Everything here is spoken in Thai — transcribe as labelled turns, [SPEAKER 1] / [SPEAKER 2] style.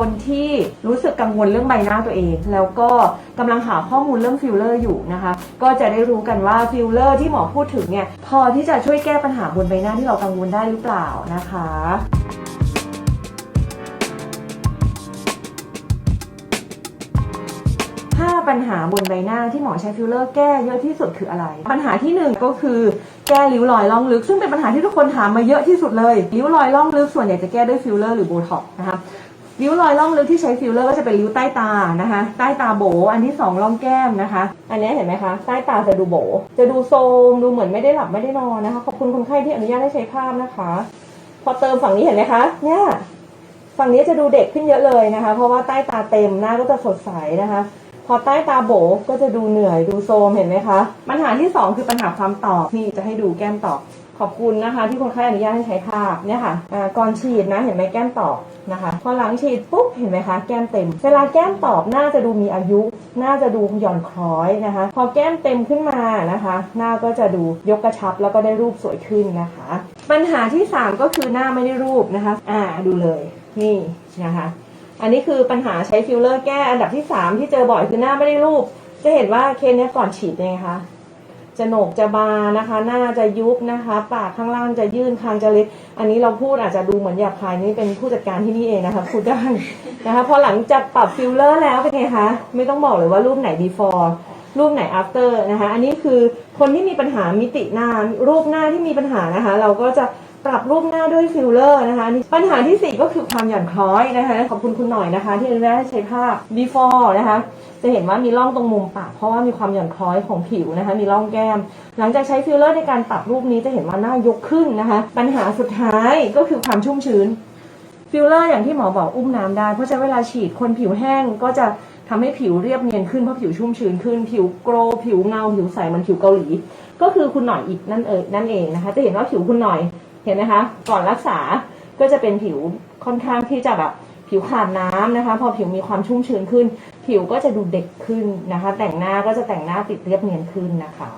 [SPEAKER 1] คนที่รู้สึกกังวลเรื่องใบหน้าตัวเอง แล้วก็กำลังหาข้อมูลเรื่องฟิลเลอร์อยู่นะคะ ก็จะได้รู้กันว่าฟิลเลอร์ที่หมอพูดถึงเนี่ยพอที่จะช่วยแก้ปัญหาบนใบหน้าที่เรากังวลได้หรือเปล่านะคะถ้าปัญหาบนใบหน้าที่หมอใช้ฟิลเลอร์แก้เยอะที่สุดคืออะไร ปัญหาที่หนึ่งก็คือแก้ริ้วรอยล่องลึก ซึ่งเป็นปัญหาที่ทุกคนถามมาเยอะที่สุดเลยริ้วรอยล่องลึกส่วนใหญ่จะแก้ด้วยฟิลเลอร์หรือโบท็อกนะคะ ริ้วรอยล่องลึกที่ใช้ฟิลเลอร์ก็จะเป็นริ้วใต้ตานะคะ ใต้ตาโบ อันที่สองร่องแก้มนะคะ อันนี้เห็นไหมคะ ใต้ตาจะดูโบ จะดูโทรมดูเหมือนไม่ได้หลับไม่ได้นอนนะคะ ขอบคุณคนไข้ที่อนุญาตให้ใช้ภาพนะคะ พอเติมฝั่งนี้เห็นไหมคะ เนี่ยฝั่งนี้จะดูเด็กขึ้นเยอะเลยนะคะ เพราะว่าใต้ตาเต็มหน้าก็จะสดใสนะคะ พอใต้ตาโบก็จะดูเหนื่อยดูโซมเห็นไหมคะ ปัญหาที่สองคือปัญหาความตอบนี่จะให้ดูแก้มตอบ ขอบคุณนะคะ ที่คนไข้อนุญาตให้ใช้ภาพเนี่ยค่ะอ่าก่อนฉีดนะเห็นไหมแก้มตอบนะคะ พอหลังฉีดปุ๊บเห็นไหมคะแก้มเต็ม เวลาแก้มตอบน่าจะดูมีอายุ น่าจะดูหย่อนคล้อยนะคะ พอแก้มเต็มขึ้นมานะคะ หน้าก็จะดูยกกระชับแล้วก็ได้รูปสวยขึ้นนะคะ ปัญหาที่สามก็คือหน้าไม่ได้รูปนะคะอ่าดูเลยนี่นะคะอันนี้คือปัญหาใช้ฟิลเลอร์แก้อันดับที่ 3 ที่เจอบ่อยคือหน้าไม่ได้รูป จะเห็นว่าเคสเนี้ยก่อนฉีดเป็นไงคะ จะโหนกจะบานะคะ หน้าจะยุบนะคะ ปากข้างล่างจะยื่นคางจะเล็ก อันนี้เราพูดอาจจะดูเหมือนหยาบคายนี่เป็นผู้จัดการที่นี่เองนะคะพูดได้นะคะพอหลังจากปรับฟิลเลอร์แล้วเป็นไงคะไม่ต้องบอกเลยว่ารูปไหน before รูปไหน after นะคะ อันนี้คือคนที่มีปัญหามิติหน้ารูปหน้าที่มีปัญหานะคะ เราก็จะ ปรับรูปหน้าด้วยฟิลเลอร์นะคะ ปัญหาที่ 4 ก็คือความหย่อนคล้อยนะคะ ขอบคุณคุณหน่อยนะคะ ที่อนุญาตให้ใช้ภาพ before นะคะ จะเห็นว่ามีร่องตรงมุมปากเพราะว่ามีความหย่อนคล้อยของผิวนะคะ มีร่องแก้ม หลังจากใช้ฟิลเลอร์ในการปรับรูปนี้จะเห็นว่าหน้ายกขึ้นนะคะ ปัญหาสุดท้ายก็คือความชุ่มชื้น ฟิลเลอร์อย่างที่หมอบอกอุ้มน้ำได้ เพราะฉะนั้นเวลาฉีดคนผิวแห้งก็จะทำให้ผิวเรียบเนียนขึ้นเพราะผิวชุ่มชื้นขึ้น ผิวโกรผิวเงาผิวใสเหมันผิวเกาหลี ก็คือคุณหน่อยอีกนั่นเองนั่นเองนะคะ จะเห็นว่าผิวคุณหน่อย เห็นไหมคะ ก่อนรักษาก็จะเป็นผิวค่อนข้างที่จะแบบผิวขาดน้ำนะคะ พอผิวมีความชุ่มชื้นขึ้น ผิวก็จะดูเด็กขึ้นนะคะ แต่งหน้าก็จะแต่งหน้าติดเรียบเนียนขึ้นนะคะ